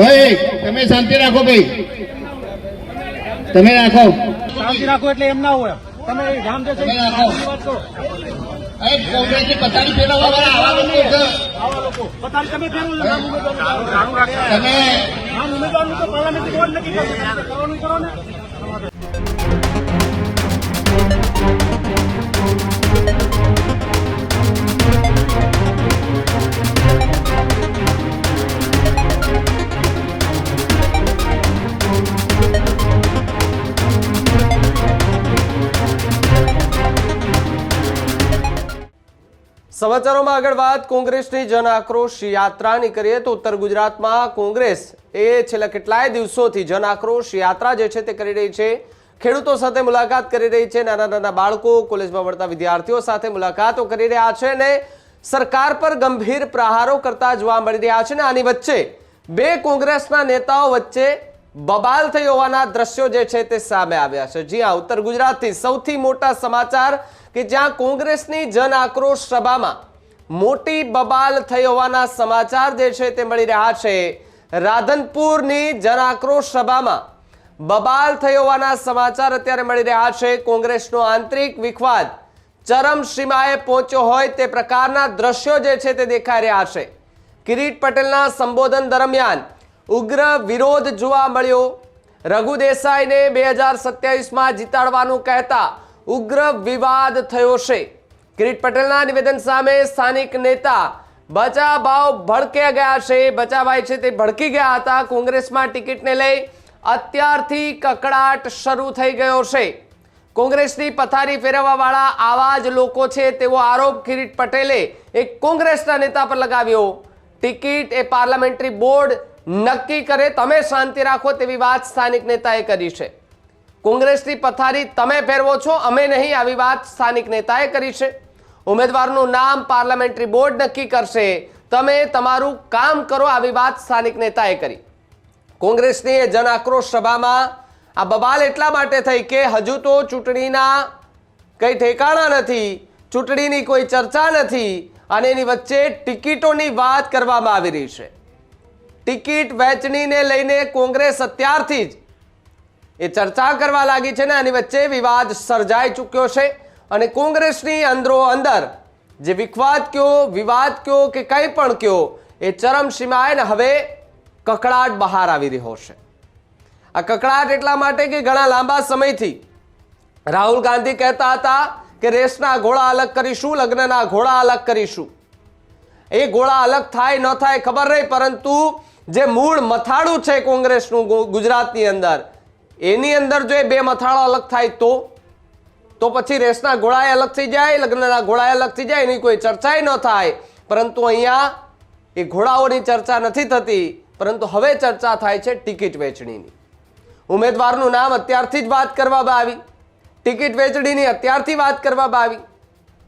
ભાઈ તમે શાંતિ રાખો ભાઈ. તમે રાખો. શાંતિ રાખો એટલે એમ ના હોય. તમે ગામ જે તમે રાખો. વાત કરો. એ કોંગ્રેસની પથારી ફેરવવા વાળા આવા લોકો. છે આવા લોકો. બતાવી તમે ફેરવો છો. નામ ઉમેદવારનું. તમે નામ ઉમેદવારનું તો પાર્લામેન્ટ બોર્ડ નક્કી કરવાનું કરો ને. સમાચારોમાં આગળ વાત, કોંગ્રેસની જન આક્રોશ યાત્રાની કરીએ તો ઉત્તર ગુજરાતમાં કોંગ્રેસ એ છેલ્લા કેટલાય દિવસોથી જન આક્રોશ યાત્રા જે છે તે કરી રહી છે. ખેડૂતો સાથે મુલાકાત કરી રહી છે, નાના નાના બાળકો, કોલેજમાં ભણતા વિદ્યાર્થીઓ સાથે મુલાકાતો કરી રહ્યા છે અને સરકાર પર ગંભીર પ્રહારો કરતા જોવા મળી રહ્યા છે ને આની વચ્ચે બે કોંગ્રેસના નેતાઓ વચ્ચે બબાલ થઈ હોવાના દ્રશ્યો જે છે તે સામે આવ્યા છે. જી હા, ઉત્તર ગુજરાતથી સૌથી મોટા સમાચાર કે જ્યાં કોંગ્રેસની જન આક્રોશ સભામાં મોટી બબાલ થઈ હોવાના સમાચાર જે છે તે મળી રહ્યા છે. રાધનપુરની જન આક્રોશ સભામાં બબાલ થઈ હોવાના સમાચાર અત્યારે મળી રહ્યા છે. કોંગ્રેસનો આંતરિક વિખવાદ ચરમસીમાએ પહોંચ્યો હોય તે પ્રકારના દ્રશ્યો જે છે તે દેખાઈ રહ્યા છે. કિરીટ પટેલના સંબોધન દરમિયાન ઉગ્ર વિરોધ જોવા મળ્યો. રઘુ દેસાઈને બે હજાર સત્યાવીસમાં જીતાડવાનું કહેતા ઉગ્ર વિવાદ થયો છે. કિરીટ પટેલના નિવેદન સામે સ્થાનિક નેતા બચાભાવ ભડક્યા ગયા છે. બચાભાઈ છે તે ભડકી ગયા હતા. કોંગ્રેસમાં ટિકિટને લઈ અત્યારથી કકડાટ શરૂ થઈ ગયો છે. કોંગ્રેસની પથારી ફેરવવાવાળા આવા જ લોકો છે તેવો આરોપ કિરીટ પટેલે એક કોંગ્રેસના નેતા પર લગાવ્યો. ટિકિટ એ પાર્લામેન્ટરી બોર્ડ નક્કી કરે તમે શાંતિ રાખો તેવી વાત સ્થાનિક નેતાએ કરી છે. કોંગ્રેસની પથારી તમે ફેરવો છો, અમે નહીં, આવી વાત સ્થાનિક નેતાએ કરી છે. ઉમેદવારનું નામ પાર્લામેન્ટરી બોર્ડ નક્કી કરશે. તમે તમારું કામ કરો, આવી વાત સ્થાનિક નેતાએ કરી. કોંગ્રેસની એ જન આક્રોશ સભામાં આ બબાલ એટલા માટે થઈ કે હજુ તો ચૂંટણીના કંઈ ઠેકાણા નથી, ચૂંટણીની કોઈ ચર્ચા નથી, અને એની વચ્ચે ટિકિટોની વાત કરવામાં આવી રહી છે. ટિકિટ વહેંચણીને લઈને કોંગ્રેસ અત્યારથી જ એ ચર્ચા કરવા લાગી છે ને, આની વચ્ચે વિવાદ સર્જાઈ ચૂક્યો છે અને કોંગ્રેસની અંદરો અંદર જે વિખવાદ કયો, વિવાદ કયો કે કંઈ પણ કયો, એ ચરમસીમાએ ને હવે કકડાટ બહાર આવી રહ્યો છે. આ કકડાટ એટલા માટે કે ઘણા લાંબા સમયથી રાહુલ ગાંધી કહેતા હતા કે રેસના ઘોડા અલગ કરીશું, લગ્નના ઘોડા અલગ કરીશું. એ ગોળા અલગ થાય ન થાય ખબર નહીં, પરંતુ જે મૂળ મથાળું છે કોંગ્રેસનું ગુજરાતની અંદર, એની અંદર જો એ બે મથાળા અલગ થાય તો? તો પછી રેસના ઘોડાએ અલગ થઈ જાય, લગ્નના ઘોડાએ અલગ થઈ જાય, એની કોઈ ચર્ચાએ ન થાય. પરંતુ અહીંયા એ ઘોડાઓની ચર્ચા નથી થતી, પરંતુ હવે ચર્ચા થાય છે ટિકિટ વેચણીની. ઉમેદવારનું નામ અત્યારથી જ વાત કરવામાં આવી. ટિકિટ વેચણીની અત્યારથી વાત કરવામાં આવી.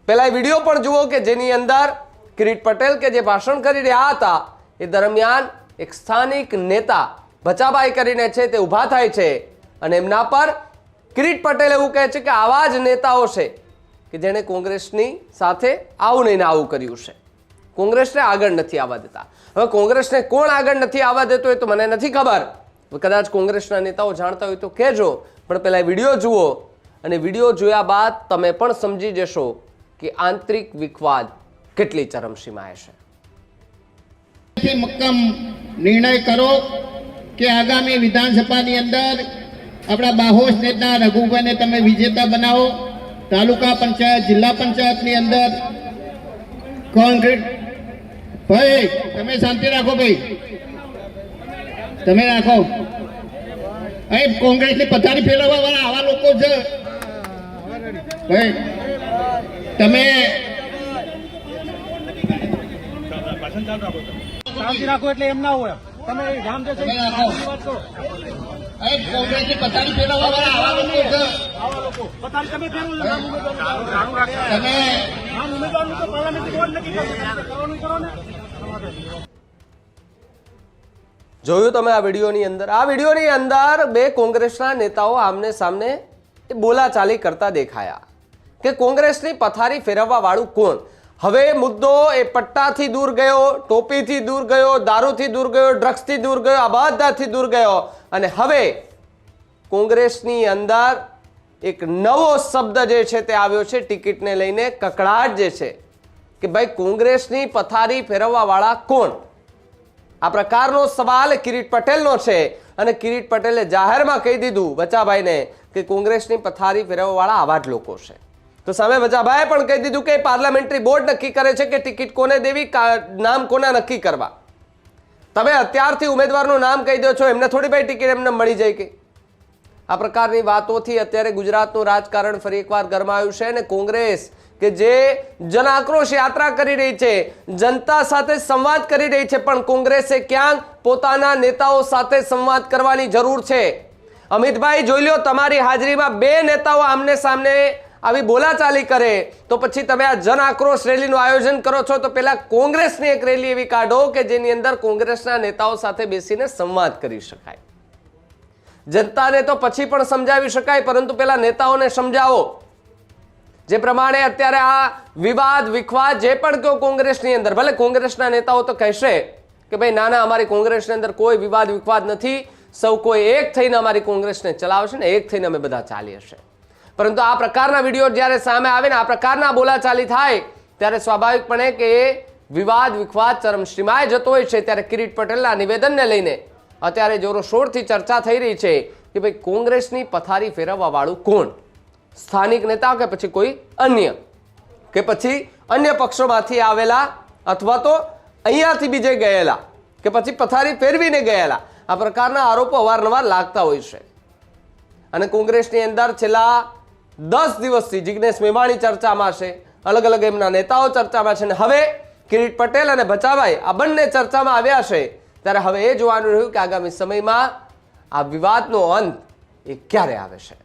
પહેલાં વીડિયો પણ જુઓ કે જેની અંદર કિરીટ પટેલ કે જે ભાષણ કરી રહ્યા હતા, એ દરમિયાન એક સ્થાનિક નેતા ભચાભાઈ કરીને છે તે ઊભા થાય છે અને એમના પર કિરીટ પટેલ એવું કહે છે કે આવા જ નેતાઓ છે કે જેણે કોંગ્રેસની સાથે આવું નહીં આવું કર્યું છે. કોંગ્રેસને આગળ નથી આવવા દેતા. હવે કોંગ્રેસને કોણ આગળ નથી આવવા દેતો એ તો મને નથી ખબર. કદાચ કોંગ્રેસના નેતાઓ જાણતા હોય તો કહેજો. પણ પહેલાં વીડિયો જુઓ અને વીડિયો જોયા બાદ તમે પણ સમજી જશો કે આંતરિક વિખવાદ કેટલી ચરમસીમાએ છે. મક્કમ નિર્ણય કરો કે આગામી વિધાનસભાની અંદર આપણા બાહોશ નેતા રઘુભાઈને તમે વિજેતા બનાવો. તાલુકા પંચાયત, જિલ્લા પંચાયતની અંદર કોન્ક્રીટ ભાઈ, તમે શાંતિ રાખો ભાઈ. તમે રાખો. અહીં કોંગ્રેસની પથારી ફેરવવા વાળા આવા લોકો છે ભાઈ તમે. શાંતિ રાખો એટલે એમ ના હોય. તમે ગામ જે છે તમે રાખો. વાત કરો. કોંગ્રેસની પથારી ફેરવવા વાળા આવા લોકો આવા લોકો. બતાવી તમે ફેરવો છો તમે નામ ઉમેદવારનું તો પાર્લામેન્ટરી બોર્ડ નક્કી કરવાનું કરો ને. જોયું તમે આ વિડીયોની અંદર? આ વિડીયોની અંદર બે કોંગ્રેસના નેતાઓ આમને સામને બોલાચાલી કરતા દેખાયા કે કોંગ્રેસની પથારી ફેરવવા વાળું કોણ? હવે મુદ્દો એ પટ્ટાથી દૂર ગયો, ટોપીથી દૂર ગયો, દારૂથી દૂર ગયો, ડ્રગ્સથી દૂર ગયો, આ બધાથી દૂર ગયો. અને હવે કોંગ્રેસની અંદર એક નવો શબ્દ જે છે તે આવ્યો છે, ટિકિટને લઈને કકડાટ જે છે કે ભાઈ કોંગ્રેસની પથારી ફેરવવાવાળા કોણ? આ પ્રકારનો સવાલ કિરીટ પટેલનો છે. અને કિરીટ પટેલે જાહેરમાં કહી દીધું બચાભાઈને કે કોંગ્રેસની પથારી ફેરવવાવાળા આવા જ લોકો છે. તો સામે વજાભાઈએ પણ કહી દીધું કે પાર્લામેન્ટરી બોર્ડ નક્કી કરે છે કે ટિકિટ કોને દેવી નામ કોના નક્કી કરવા. તમે અત્યારથી ઉમેદવારનું નામ કહી દો છો, એમને થોડી ભાઈ ટિકિટ એમને મળી જાય કે. આ પ્રકારની વાતોથી અત્યારે ગુજરાતનું રાજકારણ ફરી એકવાર ગરમાયું છે અને કોંગ્રેસ, કે જે જન આક્રોશ યાત્રા કરી રહી છે, જનતા સાથે સંવાદ કરી રહી છે, પણ કોંગ્રેસે ક્યાંક પોતાના નેતાઓ સાથે સંવાદ કરવાની જરૂર છે. અમિતભાઈ, જોઈ લો તમારી હાજરીમાં બે નેતાઓ આમને સામને આવી બોલાચાલી કરે, તો પછી તમે આ જન આક્રોશ રેલીનું આયોજન કરો છો, તો પેલા કોંગ્રેસની એક રેલી એવી કાઢો કે જેની અંદર કોંગ્રેસના નેતાઓ સાથે બેસીને સંવાદ કરી શકાય. જનતાને તો પછી પણ સમજાવી શકાય, પરંતુ પેલા નેતાઓને સમજાવો. જે પ્રમાણે અત્યારે આ વિવાદ, વિખવાદ જે પણ કહો કોંગ્રેસની અંદર, ભલે કોંગ્રેસના નેતાઓ તો કહેશે કે ભાઈ, ના ના, અમારી કોંગ્રેસની અંદર કોઈ વિવાદ, વિખવાદ નથી. સૌ કોઈ એક થઈને અમારી કોંગ્રેસને ચલાવશે ને એક થઈને અમે બધા ચાલી હશે પરંતુ આ પ્રકારના વીડિયો જ્યારે સામે આવે ને આ પ્રકારના બોલાચાલી થાય, ત્યારે સ્વાભાવિકપણે કે વિવાદ, વિખવાદ, ચરમસીમાએ જતો હોય છે. ત્યારે કિરીટ પટેલના નિવેદનને લઈને અત્યારે જોરોશોરથી ચર્ચા થઈ રહી છે કે ભાઈ, કોંગ્રેસની પથારી ફેરવવાવાળું કોણ? સ્થાનિક નેતા કે પછી કોઈ અન્ય? કે પછી અન્ય પક્ષોમાંથી આવેલા અથવા તો અહીંયાથી બીજે ગયેલા? કે પછી પથારી ફેરવીને ગયેલા? આ પ્રકારના આરોપો અવારનવાર લાગતા હોય છે. અને કોંગ્રેસની અંદર છેલ્લા દસ દિવસથી જિગ્નેશ મેવાણી ચર્ચામાં છે. અલગ અલગ એમના નેતાઓ ચર્ચામાં છે અને હવે કિરીટ પટેલ અને ભચાભાઈ આ બંને ચર્ચામાં આવ્યા છે. ત્યારે હવે એ જોવાનું રહ્યું કે આગામી સમયમાં આ વિવાદનો અંત એ ક્યારે આવે છે?